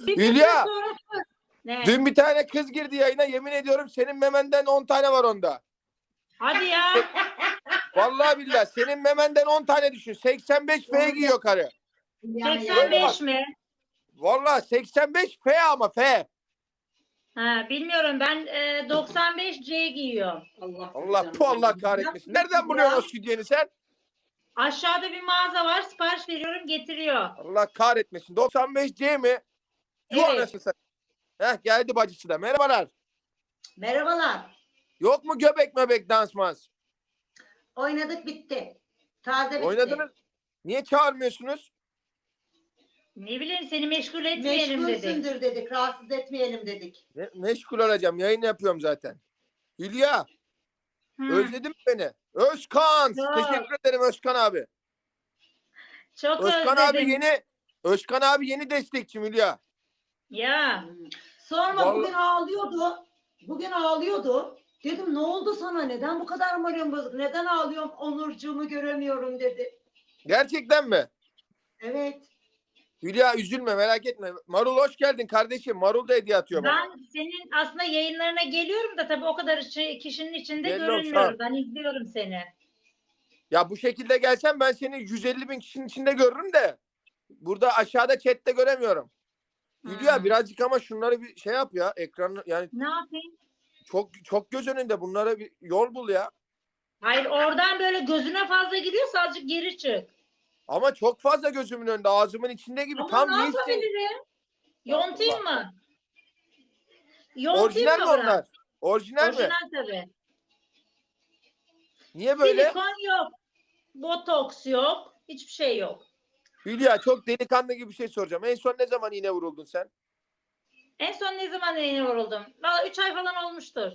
Hülya. Ne? Dün bir tane kız girdi yayına yemin ediyorum senin memenden 10 tane var onda. Hadi ya. Vallahi billahi senin memenden 10 tane düşün. 85 F giyiyor karı. Bak. 85 mi? Vallahi 85 F ama F. Ha, bilmiyorum ben e, 95 C giyiyorum. Allah, Allah bu Allah kahretmesin. Nereden buluyorsun o stüdyeni sen? Aşağıda bir mağaza var sipariş veriyorum getiriyor. Allah kahretmesin. 95 C mi? Yuh Evet. anasını sen. Heh geldi bacısı da. Merhabalar. Merhabalar. Yok mu göbek möbek dansmaz? Oynadık bitti. Taze bitti. Oynadınız. Niye çağırmıyorsunuz? Ne bileyim seni meşgul etmeyelim dedik. Meşgulsündür dedik. Rahatsız etmeyelim dedik. Ne, meşgul olacağım. Yayın yapıyorum zaten. Hülya Hı, özledin mi beni? Özkan. Yok. Teşekkür ederim Özkan abi. Çok Özkan özledim. abi yeni Özkan abi yeni destekçim Hülya. Ya Sonra Vallahi- bugün ağlıyordu. Bugün ağlıyordu. Dedim ne oldu sana? Neden bu kadar moralim bozuk? Neden ağlıyorum? Onurcuğumu göremiyorum dedi. Gerçekten mi? Evet. Hülya üzülme merak etme. Marul hoş geldin kardeşim. Marul da hediye atıyor bana. ben senin aslında yayınlarına geliyorum da tabii o kadar içi- kişinin içinde Belli olsun, görünmüyorum. Ben izliyorum seni. Ya bu şekilde gelsen ben seni 150 bin kişinin içinde görürüm de. Burada aşağıda chatte göremiyorum. Hülya Hmm. birazcık ama şunları bir şey yap ya. Ekranı yani Ne yapayım? çok çok göz önünde. Bunlara bir yol bul ya. Hayır oradan böyle gözüne fazla gidiyorsa azıcık geri çık. Ama çok fazla gözümün önünde. Ağzımın içinde gibi. Ama Tam ne ne isteyin? yapabilirim? Yontayım mı? Yontayım Orijinal mi mı onlar? Orijinal mi? Orijinal tabii. Niye böyle? Silikon yok. Botoks yok. Hiçbir şey yok. Hülya çok delikanlı gibi bir şey soracağım. En son ne zaman iğne vuruldun sen? En son ne zaman iğne vuruldum? Valla 3 ay falan olmuştur.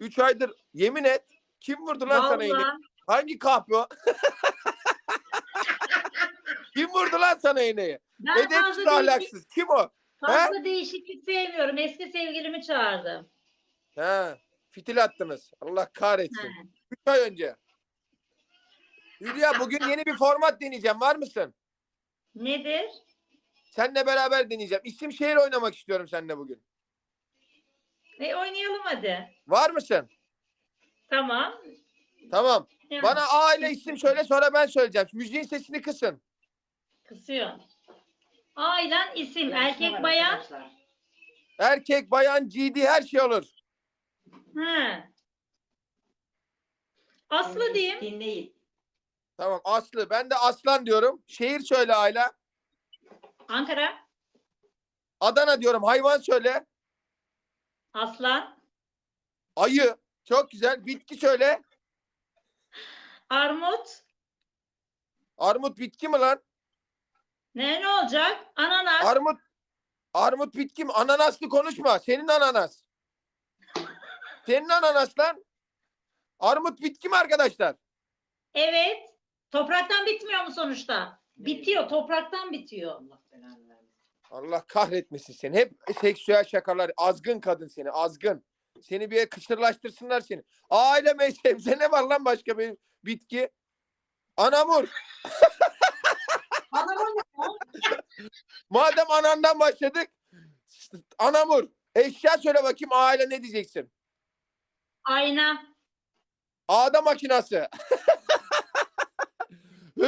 3 aydır. Yemin et. Kim vurdu lan sana iğne? Hangi kahpe? Kim vurdu lan sana iğneyi? Ben Edepsiz değişik, ahlaksız. Kim o? fazla değişiklik sevmiyorum. Eski sevgilimi çağırdım. He. Fitil attınız. Allah kahretsin. He. 3 ay önce. Hülya bugün yeni bir format deneyeceğim. Var mısın? Nedir? Seninle beraber deneyeceğim. İsim şehir oynamak istiyorum seninle bugün. E oynayalım hadi. Var mısın? Tamam. Tamam. Yani Bana A ile isim söyle sonra ben söyleyeceğim. Müziğin sesini kısın. Kısıyor. Ailen isim. Erkek bayan. Erkek, bayan, GD her şey olur. He. Aslı diyeyim. Dinleyin. Tamam Aslı. Ben de Aslan diyorum. Şehir söyle Ayla. Ankara. Adana diyorum. Hayvan söyle. Aslan. Ayı. Çok güzel. Bitki söyle. Armut. Armut bitki mi lan? Ne ne olacak? Ananas. Armut Armut bitki mi? Ananaslı konuşma. Senin ananas. Senin ananas lan. Armut bitki mi arkadaşlar? evet. Topraktan bitmiyor mu sonuçta? Bitiyor. Topraktan bitiyor. Allah kahretmesin seni. Hep seksüel şakalar. Azgın kadın seni. Azgın. Seni bir yere kısırlaştırsınlar seni. Aile mezhebze ne var lan başka bir bitki? Anamur. Anamın Madem anandan başladık. Anamur. Eşya söyle bakayım aile ne diyeceksin? Ayna. Ağda makinası.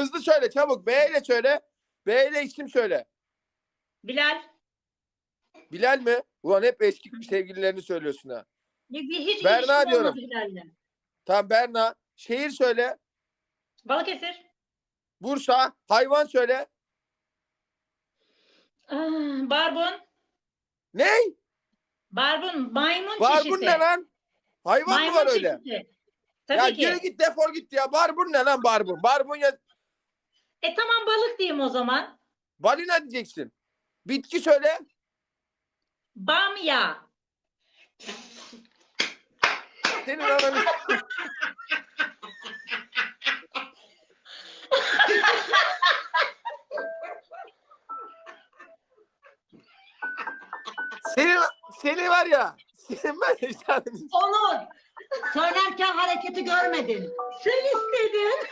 Hızlı söyle çabuk. B ile söyle. B ile isim söyle. Bilal. Bilal mi? Ulan hep eski sevgililerini söylüyorsun ha. Bir, hiç Berna ilişkim olmadı diyorum. Bilal'le. Tamam Berna. Şehir söyle. Balıkesir. Bursa. Hayvan söyle. Ah, Barbun. Ne? Barbun. Maymun Barbun çeşidi. ne lan? Hayvan mı var öyle? çeşidi. Tabii ya ki. geri git defol git ya. Barbun ne lan barbun? Barbun ya E tamam balık diyeyim o zaman. balina diyeceksin. Bitki söyle. Bamya. Senin ananı. Senin, seni var ya. Senin ben efsanemin. Onur. Söylerken hareketi görmedin. Sen istedin.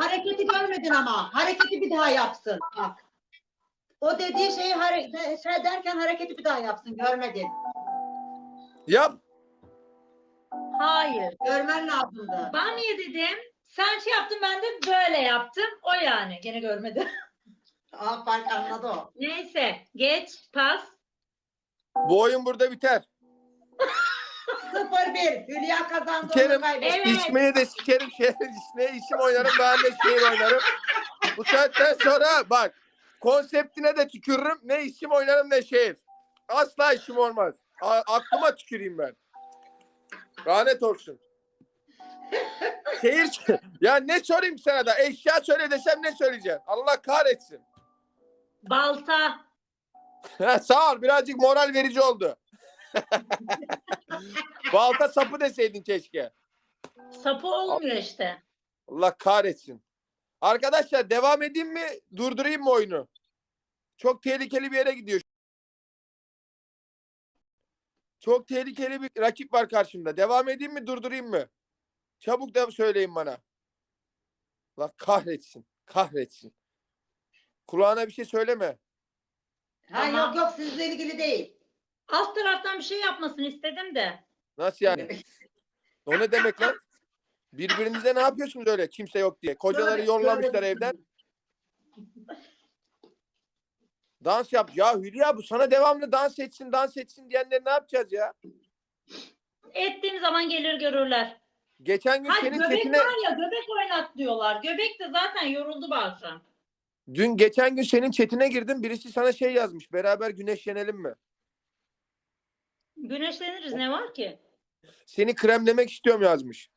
Hareketi görmedin ama. Hareketi bir daha yapsın. Bak. O dediği şeyi hare- şey derken hareketi bir daha yapsın. Görmedin. Yap. Hayır. Görmen lazımdı. Bamya dedim. Sen şey yaptın ben de böyle yaptım. O yani. Gene görmedi. Aa fark anladı o. Neyse. Geç. Pas. Bu oyun burada biter. 0-1. Hülya kazandı. Sikerim. onu kaybetti. Evet. İsmini de sikerim. Şehir, ne isim oynarım ben de şehir oynarım. Bu saatten sonra bak konseptine de tükürürüm. Ne isim oynarım ne şehir. Asla işim olmaz. A- aklıma tüküreyim ben. Lanet olsun. Şehir ya ne sorayım sana da eşya söyle desem ne söyleyeceğim? Allah kahretsin. Balta. Sağ ol birazcık moral verici oldu. Balta sapı deseydin keşke. Sapı olmuyor işte. Allah kahretsin. Arkadaşlar devam edeyim mi? Durdurayım mı oyunu? Çok tehlikeli bir yere gidiyor. Çok tehlikeli bir rakip var karşımda. Devam edeyim mi? Durdurayım mı? Çabuk da söyleyin bana. Allah kahretsin. Kahretsin. Kulağına bir şey söyleme. Ha Tamam. yok yok sizle ilgili değil. Alt taraftan bir şey yapmasını istedim de. Nasıl yani? O ne demek lan? Birbirinize ne yapıyorsunuz öyle kimse yok diye? Kocaları Böyle- yollamışlar böyle- evden. Dans yap. Ya Hülya bu sana devamlı dans etsin dans etsin diyenleri ne yapacağız ya? Ettiğim zaman gelir görürler. Geçen gün Hayır senin göbek chatine var ya göbek oynat diyorlar. Göbek de zaten yoruldu bazen. dün geçen gün senin chatine girdim. Birisi sana şey yazmış. Beraber güneşlenelim mi? Güneşleniriz ne var ki? Seni kremlemek istiyorum yazmış.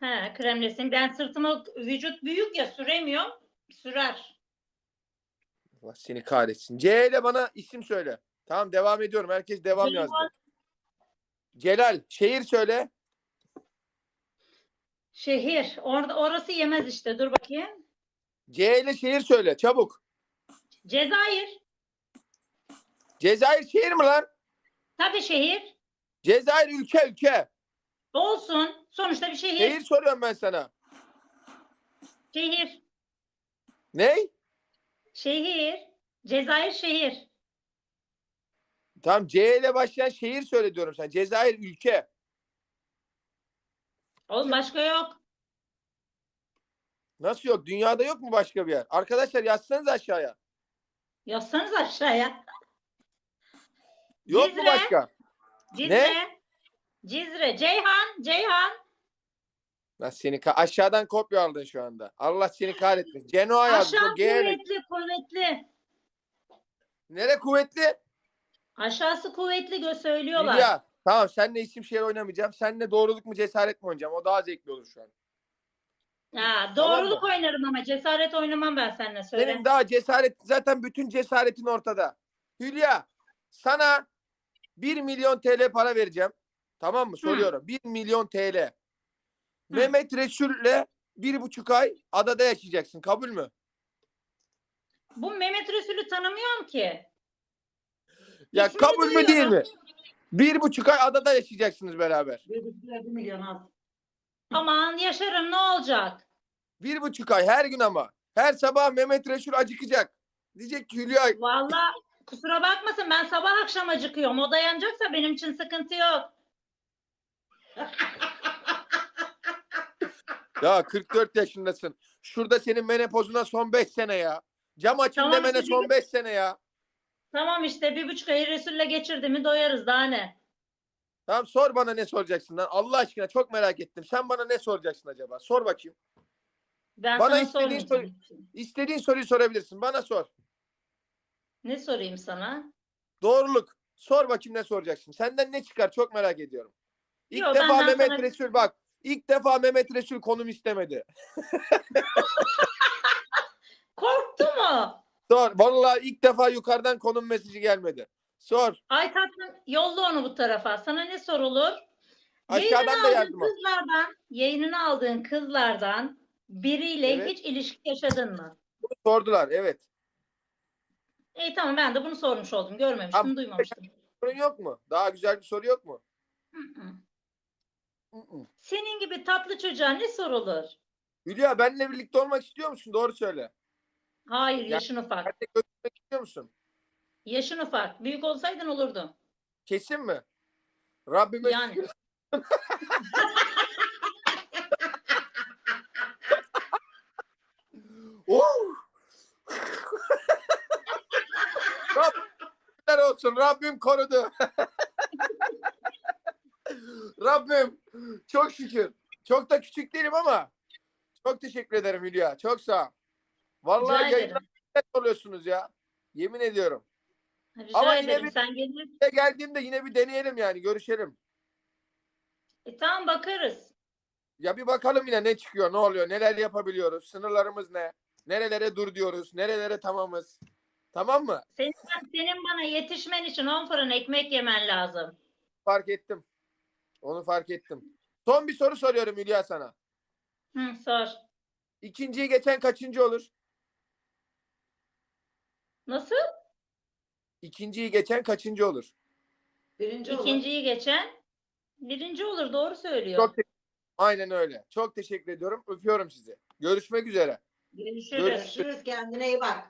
He kremlesin. Ben sırtıma vücut büyük ya süremiyorum. Sürer. Allah seni kahretsin. C ile bana isim söyle. Tamam devam ediyorum. Herkes devam Celal. yazdı. Celal. Şehir söyle. Şehir. Orada orası yemez işte. Dur bakayım. C ile şehir söyle. Çabuk. Cezayir. Cezayir şehir mi lan? Tabii şehir. Cezayir ülke ülke. Olsun. Sonuçta bir şehir. Şehir soruyorum ben sana. Şehir. Ney? Şehir. Cezayir şehir. Tamam C ile başlayan şehir söyle diyorum sen. Cezayir ülke. Oğlum başka yok. Nasıl yok? Dünyada yok mu başka bir yer? Arkadaşlar yazsanız aşağıya. Yazsanız aşağıya. Yok mu Cizre. başka? Cizre. Cizre. Ceyhan. Ceyhan. Lan seni ka- aşağıdan kopya aldın şu anda. Allah seni kahretmesin. Genoa yazmış. Aşağı O G kuvvetli kuvvetli. Nere kuvvetli? Aşağısı kuvvetli gö söylüyorlar. Hülya. Tamam seninle isim şehir oynamayacağım. Seninle doğruluk mu cesaret mi oynayacağım? O daha zevkli olur şu an. Ha, Tamam doğruluk oynarım ama cesaret oynamam ben seninle söyle. Senin daha cesaret zaten bütün cesaretin ortada. Hülya sana 1 milyon TL para vereceğim. Tamam mı? Soruyorum. 1 milyon TL. Mehmet Resul'le bir buçuk ay adada yaşayacaksın. Kabul mü? Bu Mehmet Resul'ü tanımıyorum ki. Ya İsmini kabul mü değil mi? Bir buçuk ay adada yaşayacaksınız beraber. Bir bir milyon az. Aman yaşarım ne olacak? Bir buçuk ay her gün ama. Her sabah Mehmet Resul acıkacak. Diyecek ki Hülya Vallahi kusura bakmasın ben sabah akşam acıkıyorum. O dayanacaksa benim için sıkıntı yok. ya 44 yaşındasın. Şurada senin menopozuna son 5 sene ya. Cam açın Tamam, demene işte son 5 sene ya. Tamam işte bir buçuk ayı Resul'le geçirdi mi doyarız daha ne? Tamam sor bana ne soracaksın lan. Allah aşkına çok merak ettim. Sen bana ne soracaksın acaba? Sor bakayım. Ben Bana sana istediğin sormayacağım. İstediğin soruyu sorabilirsin. Bana sor. Ne sorayım sana? Doğruluk. Sor bakayım ne soracaksın. Senden ne çıkar çok merak ediyorum. İlk Yo, defa benden Mehmet sana- Resul bak. İlk defa Mehmet Resul konum istemedi. Korktu mu? Sor. Vallahi ilk defa yukarıdan konum mesajı gelmedi. Sor. Ay tatlım yolla onu bu tarafa. Sana ne sorulur? Aşağıdan Yayınını da aldığın. Kızlardan, yayınını aldığın kızlardan biriyle Evet. hiç ilişki yaşadın mı? Sordular. Evet. İyi tamam ben de bunu sormuş oldum. Görmemiştim, Tamam. duymamıştım. Sorun yok mu? Daha güzel bir soru yok mu? Hı hı. Hı hı. Senin gibi tatlı çocuğa ne sorulur? Hülya benimle birlikte olmak istiyor musun? Doğru söyle. Hayır Ya- yaşın ufak. Benimle görüşmek istiyor musun? Yaşın ufak. Büyük olsaydın olurdu. Kesin mi? Rabbime Yani. şükür. Oh! Rabbim olsun. Rabbim korudu. Rabbim çok şükür. Çok da küçük değilim ama çok teşekkür ederim Hülya. Çok sağ ol. Vallahi Rica yayınlar oluyorsunuz ya. Yemin ediyorum. Rica Ama yine ederim. bir- Sen gelir. Geldiğimde yine bir deneyelim yani. Görüşelim. E, tamam bakarız. Ya bir bakalım yine ne çıkıyor, ne oluyor, neler yapabiliyoruz, sınırlarımız ne, nerelere dur diyoruz, nerelere tamamız. Tamam mı? Senin, senin bana yetişmen için 10 fırın ekmek yemen lazım. Fark ettim. Onu fark ettim. Son bir soru soruyorum Hülya sana. Hı, sor. İkinciyi geçen kaçıncı olur? Nasıl? İkinciyi geçen kaçıncı olur? Birinci olur. İkinciyi geçen birinci olur. Doğru söylüyor. Çok te- Aynen öyle. Çok teşekkür ediyorum. Öpüyorum sizi. Görüşmek üzere. Görüşürüz. Görüşürüz kendine iyi bak.